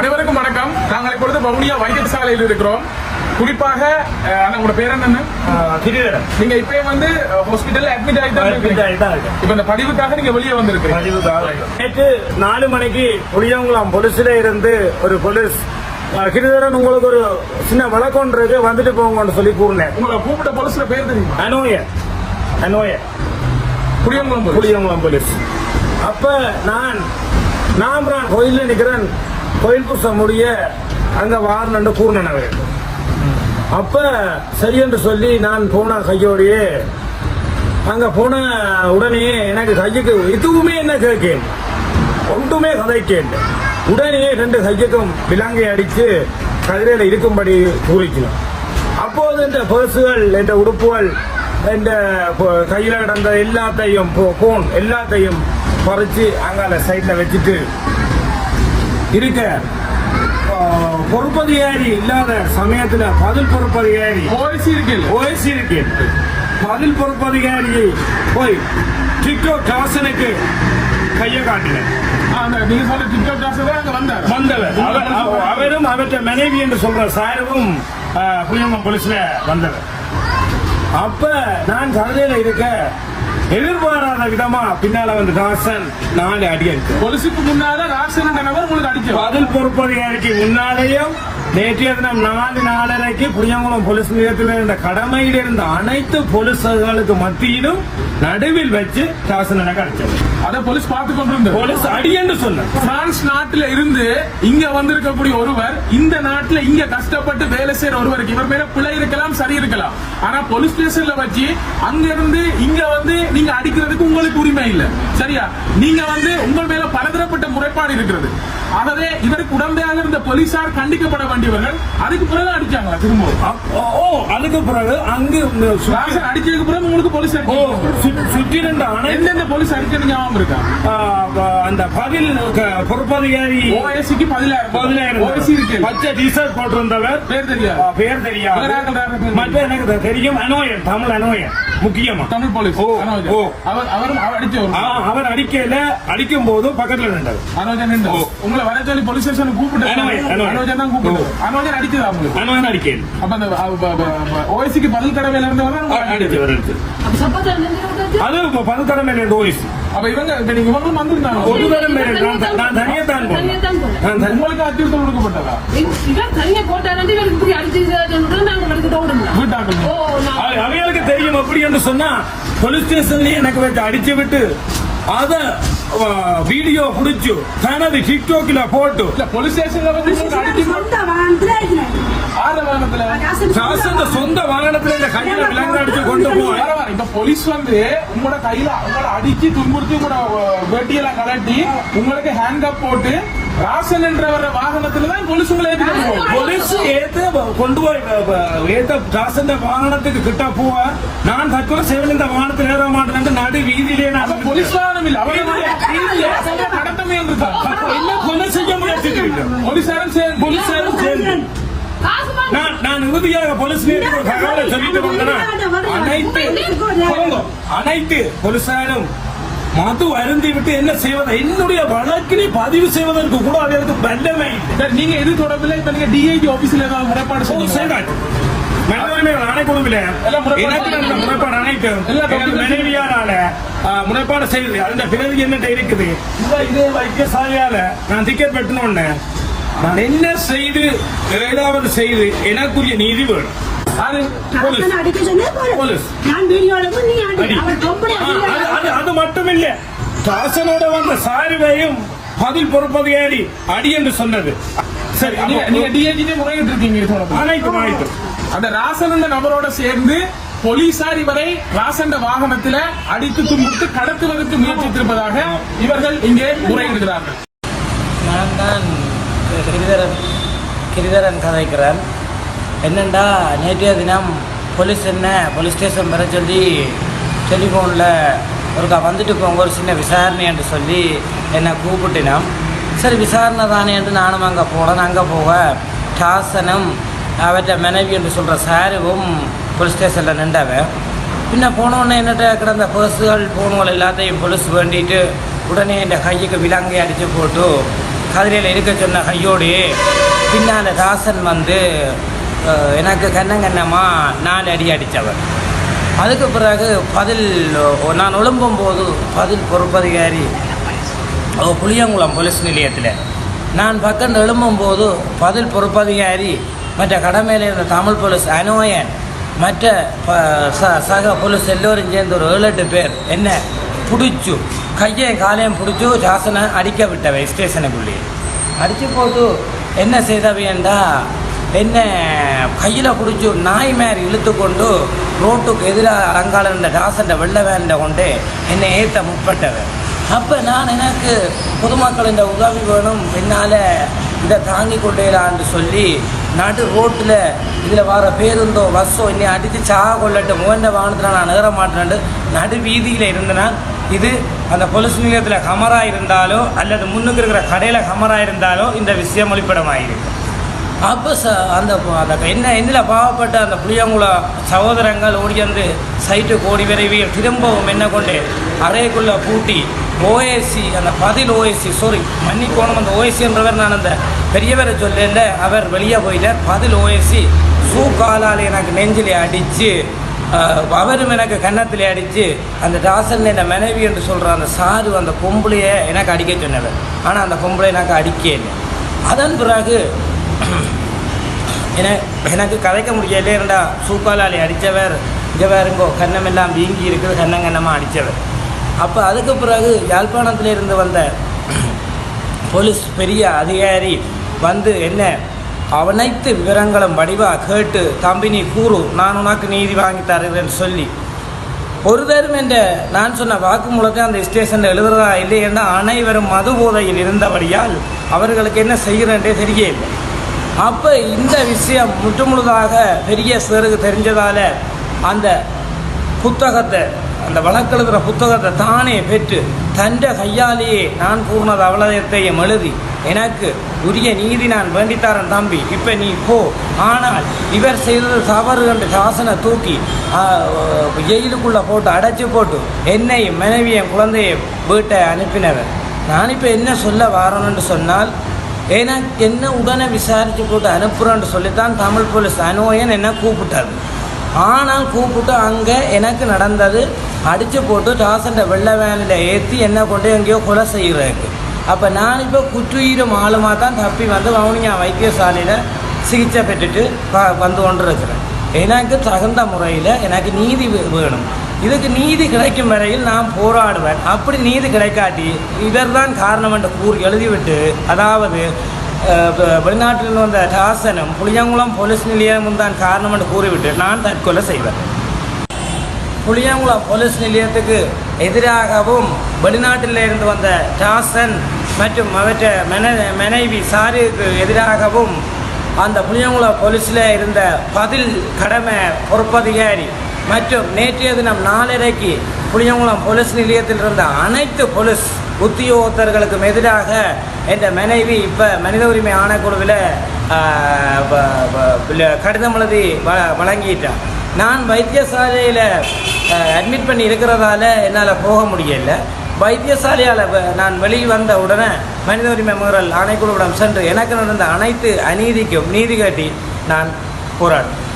அனைவருக்கும் வணக்கம். நாங்கள் இப்பொழுது வவுனியா வைத்தியசாலையில் இருக்கிறோம். குறிப்பாக உங்களோட பேர் என்னன்னு கிரிதரன் நீங்க இப்பயே வந்து ஹாஸ்பிட்டல்ல அட்மிட் ஆயிட்டு. இப்ப இந்த பதிவுக்காக நீங்க வெளியே வந்திருக்கீங்க நேற்று நாலு மணிக்கு புளியங்குளம் பொலிஸ்ல இருந்து ஒரு போலீஸ் கிரிதரன் உங்களுக்கு ஒரு சின்ன வழக்கம் இருக்கு. வந்துட்டு போங்கன்னு சொல்லி கூறினேன். உங்களை கூப்பிட்ட போலீஸ்ல பேர் தெரியுமா? அனோய. அனோய. புளியங்குளம் போலீஸ். புளியங்குளம் போலீஸ். அப்ப நான் நான் கோயில்ல நிக்கிறேன். கோயில் புதுசா முடிய அங்க வாரணுன்னு கூறினேன் வேண்டும் அப்ப சரி என்று சொல்லி நான் போன கையோடையே அங்க போன உடனே எனக்கு கையுக்கு எதுவுமே என்ன கேட்கேன். ஒன்றுமே கதைக்கேன். உடனே ரெண்டு கையுக்கும் விலங்கை அடித்து கதிரையில் இருக்கும்படி கூறிக்கலாம் அப்போது இந்த பர்சுகள் இந்த உடுப்புகள் இந்த கையில் கிடந்த எல்லாத்தையும் போ- போன் எல்லாத்தையும் பறிச்சு அங்கால சைட்டில் வச்சுட்டு இருக்க பொறுப்பதிகாரி இல்லாத சமயத்துல பதில் பொறுப்பதிகாரி போலீஸ் இருக்குல்ல? ஓஎஸ் இருக்கு பதில் பொறுப்பதிகாரியை போய் டிக்டாக் தாசனுக்கு கையை காட்டினேன். நீங்க சொல்ற டிக்டாக் டாஸ் தான் அங்க வந்தார். வந்தவர். அவர் அவ- அவரும் அவற்றை மனைவி என்று சொல்ற சாரவும் புளியம்மன் போலீஸ்ல வந்தவர். அப்ப நான் கருதையில இருக்க எதிர்பாராத விதமா பின்னால வந்து தாசன் நாலு அடி அடிச்சு போலீஸுக்கு முன்னால ராசன் நபர் உங்களுக்கு அடிச்சவர் பதில் பொறுப்பதிகாரிக்கு முன்னாலேயும் நேற்றைய தினம் நாலு நாலரைக்கு புளியங்குளம் போலீஸ் நிலையத்தில் இருந்த கடமையில் இருந்த அனைத்து போலீஸ்களுக்கு மத்தியிலும் நடுவில் வச்சு தாசன் எனக்கு அடிச்சது அத போலீஸ் பார்த்து கொண்டிருந்தார் போலீஸ் அடி என்று சொன்ன பிரான்ஸ் நாட்டுல இருந்து இங்க வந்திருக்கக்கூடிய ஒருவர் இந்த நாட்டுல இங்க கஷ்டப்பட்டு வேலை செய்யற ஒருவருக்கு இவர் மேல பிழை இருக்கலாம் சரி இருக்கலாம். ஆனா போலீஸ் ஸ்டேஷன்ல வச்சு அங்க இருந்து இங்க வந்து நீங்க அடிக்கிறதுக்கு உங்களுக்கு உரிமை இல்ல. சரியா? நீங்க வந்து உங்கள் மேல பலதரப்பட்ட முறைப்பாடு இருக்கிறது. ஆகவே இவருக்கு உடந்தையாக இருந்த போலீசார் கண்டிக்கப்பட வேண்டியவர்கள் அதுக்கு பிறகு அடிச்சாங்களா ஓ அதுக்கு பிறகு அங்கு சுற்றி- அடிச்சதுக்கு பிறகு உங்களுக்கு போலீஸ் ஓ, அடிச்சாங்க சு- சுற்றிருந்த அனைத்து எந்தெந்த போலீஸ் அடிக்கிறது ஞாபகம் இருக்கா? அந்த பதில் பொறுப்பதிகாரி ஓஎஸ்சிக்கு பதிலாயிரம் பதினாயிரம் ஓஎஸ்சி இருக்கு. பச்சை டிஷர்ட் போட்டிருந்தவர். பேர் தெரியாது. பேர் தெரியாது. மற்ற எனக்கு தெரியும். அனோயன் தமிழ் அனோயன் முக்கியமா. தமிழ் போலீஸ் ஓ. ஓ. அவர் அவர் அடிச்சவர் அவர் அடிக்கல அடிக்கும் போது பக்கத்துல நின்றது அனோஜன் நின்று. உங்களை வர சொல்லி போலீஸ் ஸ்டேஷன் கூப்பிட்டு. அனோஜன் தான் கூப்பிட்டு அனோஜன் அடிச்சதா உங்களுக்கு அனோயன் அடிக்கல அப்ப அந்த ஓஎஸ்சிக்கு பதில் கடமையில அடிச்சது அப்ப சப்போஸ் நின்று அது இப்ப பதக்கடமை ரெண்டு வயசு அப்ப இவங்க இப்ப நீங்க இவங்களும் வந்திருந்தாங்க ஒரு தரம் நான் தனியா தான் போனேன் உங்களுக்கு அச்சுறுத்தல் கொடுக்கப்பட்டதா இவன் தனியா போட்டாரண்டி இவருக்கு அடிச்சு நாங்க எடுத்து ஓடுங்களா வீட்டாக்கள் ஓ நான் அவ- அவைகளுக்கு தெரியும் அப்படி என்று சொன்னா போலீஸ் ஸ்டேஷன்லயே எனக்கு வச்சு அடிச்சு விட்டு அத வீடியோ புடிச்சு தனது டிக்டாக்ல போட்டு போலீஸ் ஸ்டேஷன்ல வந்து சொந்த வாகனத்துல. ஆறு வாகனத்துல காசு சாசந்த சொந்த வாகனத்துல இந்த கையில விலங்கு அடிச்சு கொண்டு போய். இப்ப போலீஸ் வந்து உங்களோட கையில உங்களோட அடிச்சு துன்புறுத்தி உங்களோட வெட்டியெல்லாம் கலட்டி உங்களுக்கு ஹேண்ட் கப் போட்டு ராசன் என்றவர வாகனத்துல தான் ஏற்றிட்டு போகும் போலீஸ் ஏத்து கொண்டு போய் ஏத்த சாசந்த வாகனத்துக்கு கிட்ட போவ நான் தற்கொலை செய்வன் இந்த வாகனத்தில் ஏற மாட்டேன் நடு வீதியிலே நான் போலீஸ் வாகனம் இல்ல அவர்களுடைய கடத்தமே என்ன கொலை செய்ய முயற்சிட்டு போலீசாரும் சேர்ந்து போலீஸாரும் சேர்ந்து நான் நான் இறுதியாக போலீஸ் தகவலை வந்தேன் அனைத்து. அனைத்து போலீசாரும் மது அருந்தி விட்டு என்ன செய்வது? என்னுடைய வழக்கினை பதிவு செய்வதற்கு கூட வல்லமை இல்லை. சரி, நீங்க இது தொடர்பில்? இப்ப நீங்க டிஐஜி ஆபீஸ்ல ஏதாவது முறைப்பாடு செய்யுங்க முறைப்பாடு செய்து அந்த பிறகு என்னட்ட இருக்குது? இதே வைத்தியசாலையால நான் டிக்கெட் வெட்டணும்னு நான் என்ன செய்து ஏதாவது செய்து எனக்குரிய நீதி வேணும். அது மட்டுமில்ல. தாசனோட வந்த சாருவையும் பதில் பொறுப்பதிகாரி அடி என்று சொன்னது. சரி நீங்க நீங்க டிஐஜி முறையிட்டு இருக்கீங்க. அனைத்தும் அனைத்தும் அந்த ராசன் என்ற நபரோட சேர்ந்து போலீசார் இவரை ராசன் வாகனத்தில அடித்து துன்புறுத்து கடத்துவதற்கு முயற்சித்திருப்பதாக இவர்கள் இங்கே முறையிடுகிறார்கள். நான் தான் கிரிதரன் கிரிதரன் கதைக்கிறேன். என்னென்னா நேற்றைய தினம் போலீஸ் என்ன போலீஸ் ஸ்டேஷன் வர சொல்லி டெலிஃபோனில் ஒருக்கா வந்துட்டு போங்க ஒரு சின்ன விசாரணை என்று சொல்லி என்னை கூப்பிட்டினோம். சரி விசாரணை தானே என்று நானும் அங்கே போனேன். அங்கே போக டாசனும் அவற்ற மனைவி என்று சொல்கிற சாருவும் போலீஸ் ஸ்டேஷனில் நின்றவன் பின்ன போனோடனே என்னட்ட கிடந்த பர்ஸுகள் ஃபோனுகள் எல்லாத்தையும் போலீஸ் வேண்டிட்டு உடனே இந்த கையுக்கு விலங்கை அடித்து போட்டு கதிரையில் இருக்க சொன்ன கையோடு பின்னால் தாசன் வந்து எனக்கு கண்ணங்கண்ணமாக நாலு அடி அடித்தவர். அதுக்கு பிறகு பதில் நான் எழும்பும் போது பதில் பொறுப்பதிகாரி புளியங்குளம் போலீஸ் நிலையத்தில். நான் பக்கம் எழும்பும்போது பதில் பொறுப்பதிகாரி மற்ற கடமையில் இருந்த தமிழ் போலீஸ் அனுவயன் மற்ற ப- ச- சக போலீஸ் எல்லோரும் சேர்ந்து ஒரு ஏழு எட்டு பேர் என்ன பிடிச்சு கையையும் காலையும் பிடிச்சு சாசனை அடிக்க விட்டவை ஸ்டேஷனுக்குள்ளேயே. அடித்து போது என்ன செய்தவையண்டா என்ன கையில் பிடிச்சி நாய் மாதிரி இழுத்து கொண்டு ரோட்டுக்கு எதிராக அலங்காலம் இருந்த டாசண்ட வெள்ளை வேண்ட கொண்டு என்னை ஏற்ற முற்பட்டவன் அப்போ நான் எனக்கு பொதுமக்கள் இந்த உதவி வேணும் என்னால் இதை தாங்கி கொண்டேலான்னு சொல்லி நடு ரோட்டில் இதில் வர பேருந்தோ பஸ்ஸோ என்னை அடித்து சாக கொள்ளட்டு முகண்ட வாகனத்தில் நான் நகர மாட்டேன்ட்டு நடு வீதியில் இருந்தனால் இது அந்த போலீஸ் நிலையத்தில் கமராக இருந்தாலோ அல்லது முன்னுக்கு இருக்கிற கடையில் கமராக இருந்தாலோ இந்த விஷயம் ஒளிப்படமாயிருக்கு அப்போ ச அந்த அந்த என்ன என்னில் பாவப்பட்ட அந்த புளியங்குள சகோதரங்கள் ஓடி வந்து சைட்டு கோடி விரைவி திரும்பவும் என்ன கொண்டு அறைக்குள்ளே பூட்டி ஓஎஸ்சி அந்த பதில் ஓஎஸ்சி சாரி மன்னிக்கோணும் அந்த ஓஎஸ்சி என்றவர் நான் அந்த பெரியவரை சொல்லேன் அவர் வெளியே போயிட்டார். பதில் ஓஎஸ்சி சூ காலால் எனக்கு நெஞ்சிலே அடித்து அவரும் எனக்கு கன்னத்தில் அடித்து அந்த டாசன் என்ன மனைவி என்று சொல்கிற அந்த சாரு அந்த பொம்பளையை எனக்கு அடிக்க சொன்னவர். ஆனால் அந்த பொம்பளை எனக்கு அடிக்கேன். அதன் பிறகு என எனக்கு கதைக்க முடியல இருந்தா சூக்காலாளி அடித்தவர் இங்கே வேறுங்கோ கன்னமெல்லாம் வீங்கி இருக்குது கண்ணங்கண்ணமாக அடித்தவர். அப்போ அதுக்கு பிறகு யாழ்ப்பாணத்தில் இருந்து வந்த போலீஸ் பெரிய அதிகாரி வந்து என்ன அனைத்து விவரங்களும் வடிவாக கேட்டு தம்பி நீ கூறு நான் உனக்கு நீதி வாங்கி தருகிறேன்னு சொல்லி. ஒருவரும் என்ற நான் சொன்ன வாக்குமூலத்தை அந்த ஸ்டேஷனில் எழுதுறதா இல்லை என்றால் அனைவரும் மது போதையில் இருந்தபடியால் அவர்களுக்கு என்ன செய்கிறேன்றே தெரியவில்லை. அப்போ இந்த விஷயம் முற்றுமுழுதாக பெரிய சிலருக்கு தெரிஞ்சதால் அந்த புத்தகத்தை அந்த வழக்கெழுதுகிற புத்தகத்தை தானே பெற்று தன்ற கையாலேயே நான் கூறினது அவலயத்தையும் எழுதி எனக்கு உரிய நீதி நான் வேண்டித்தாரன் தம்பி இப்போ நீ போ. ஆனால் இவர் செய்தது தவறு என்று சாசனை தூக்கி ஆ, ஜெயிலுக்குள்ளே போட்டு அடைச்சி போட்டு என்னையும் மனைவியும் குழந்தையும் வீட்டை அனுப்பினவர். நான் இப்போ என்ன சொல்ல வரணும்னு சொன்னால் ஏன்னா என்ன உடனே விசாரித்து போட்டு அனுப்புகிறேன்னு சொல்லித்தான் தமிழ் போலீஸ் அனுவயன் என்ன கூப்பிட்டாரு. ஆனால் கூப்பிட்டு அங்கே எனக்கு நடந்தது அடித்து போட்டு டாசண்ட வெள்ளை வேனில் ஏற்றி என்ன கொண்டு எங்கேயோ கொலை செய்கிறாங்க அப்போ நான் இப்போ குற்றுயிரும் ஆளுமாக தான் தப்பி வந்து வவுனியா வைத்தியசாலையில் சிகிச்சை பெற்றுட்டு வந்து கொண்டு இருக்கிறேன் எனக்கு தகுந்த முறையில் எனக்கு நீதி வேணும். இதுக்கு நீதி கிடைக்கும் வரையில் நான் போராடுவேன். அப்படி நீதி கிடைக்காட்டி இவர்தான் காரணம் என்று கூறி எழுதிவிட்டு அதாவது வெளிநாட்டில் வந்த டாசனும் புளியங்குளம் போலீஸ் நிலையமும் தான் காரணம் என்று கூறிவிட்டு நான் தற்கொலை செய்வேன். புளியங்குளம் போலீஸ் நிலையத்துக்கு எதிராகவும் வெளிநாட்டில் இருந்து வந்த டாசன் மற்றும் அவற்ற மன மனைவி சாரிக்கு எதிராகவும் அந்த புளியங்குளம் போலீஸில் இருந்த பதில் கடமை பொறுப்பதிகாரி மற்றும் நேற்றைய தினம் நாலரைக்கு புளியங்குளம் போலீஸ் நிலையத்தில் இருந்த அனைத்து போலீஸ் உத்தியோகத்தர்களுக்கும் எதிராக என்ற மனைவி இப்போ மனித உரிமை ஆணைக்குழுவில் வ- கடிதம் எழுதி வ வழங்கிட்டான் நான் வைத்தியசாலையில் அட்மிட் பண்ணி இருக்கிறதால என்னால் போக முடியல. வைத்தியசாலையால் நான் வெளியே வந்த உடனே மனித உரிமை முகரல் ஆணைக்குழுவிடம் சென்று எனக்கு நடந்த அனைத்து அநீதிக்கும் நீதி காட்டி நான் போராடினேன்.